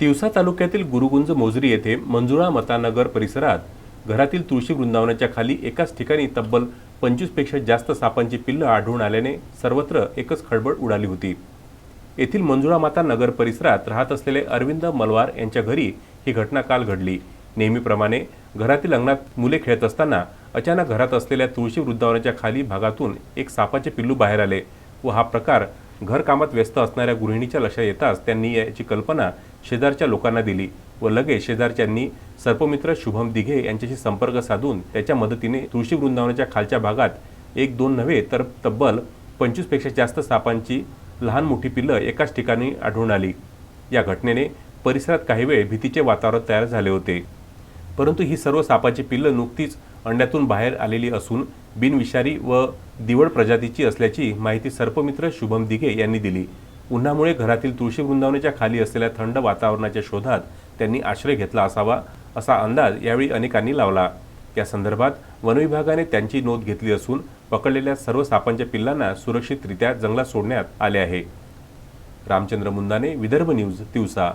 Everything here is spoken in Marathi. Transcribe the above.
तिवसा तालुक्यातील गुरुगुंज मोजरी येथे मंजुळा मतानगर परिसरात घरातील तुळशी वृंदावनाच्या खाली एकाच ठिकाणी तब्बल पंचवीसपेक्षा जास्त सापांची पिल्लं आढळून आल्याने सर्वत्र एकच खळबळ उडाली होती. येथील मंजुळा माता नगर परिसरात राहत असलेले अरविंद मलवार यांच्या घरी ही घटना काल घडली. नेहमीप्रमाणे घरातील अंगणात मुले खेळत असताना अचानक घरात असलेल्या तुळशी वृंदावनाच्या खाली भागातून एक सापाचे पिल्लू बाहेर आले व हा प्रकार घरकामात व्यस्त असणाऱ्या गृहिणीच्या लक्षात येताच त्यांनी याची कल्पना शेजारच्या लोकांना दिली व लगेच शेजारच्यांनी सर्पमित्र शुभम दिघे यांच्याशी संपर्क साधून त्याच्या मदतीने तुळशी वृंदावनाच्या खालच्या भागात एक दोन नव्हे तर तब्बल पंचवीसपेक्षा जास्त सापांची लहान मोठी पिल्लं एकाच ठिकाणी आढळून आली. या घटनेने परिसरात काही वेळ भीतीचे वातावरण तयार झाले होते. परंतु ही सर्व सापाची पिल्लं नुकतीच अंड्यातून बाहेर आलेली असून बिनविषारी व दिवड प्रजातीची असल्याची माहिती सर्पमित्र शुभम दिघे यांनी दिली. उन्हामुळे घरातील तुळशी वृंदावनाच्या खाली असलेल्या थंड वातावरणाच्या शोधात त्यांनी आश्रय घेतला असावा असा अंदाज यावेळी अनेकांनी लावला. या संदर्भात वनविभागाने त्यांची नोंद घेतली असून पकडलेल्या सर्व सापांच्या पिल्लांना सुरक्षितरित्या जंगलात सोडण्यात आले आहे. रामचंद्र मुंदाने विदर्भ न्यूज तिवसा.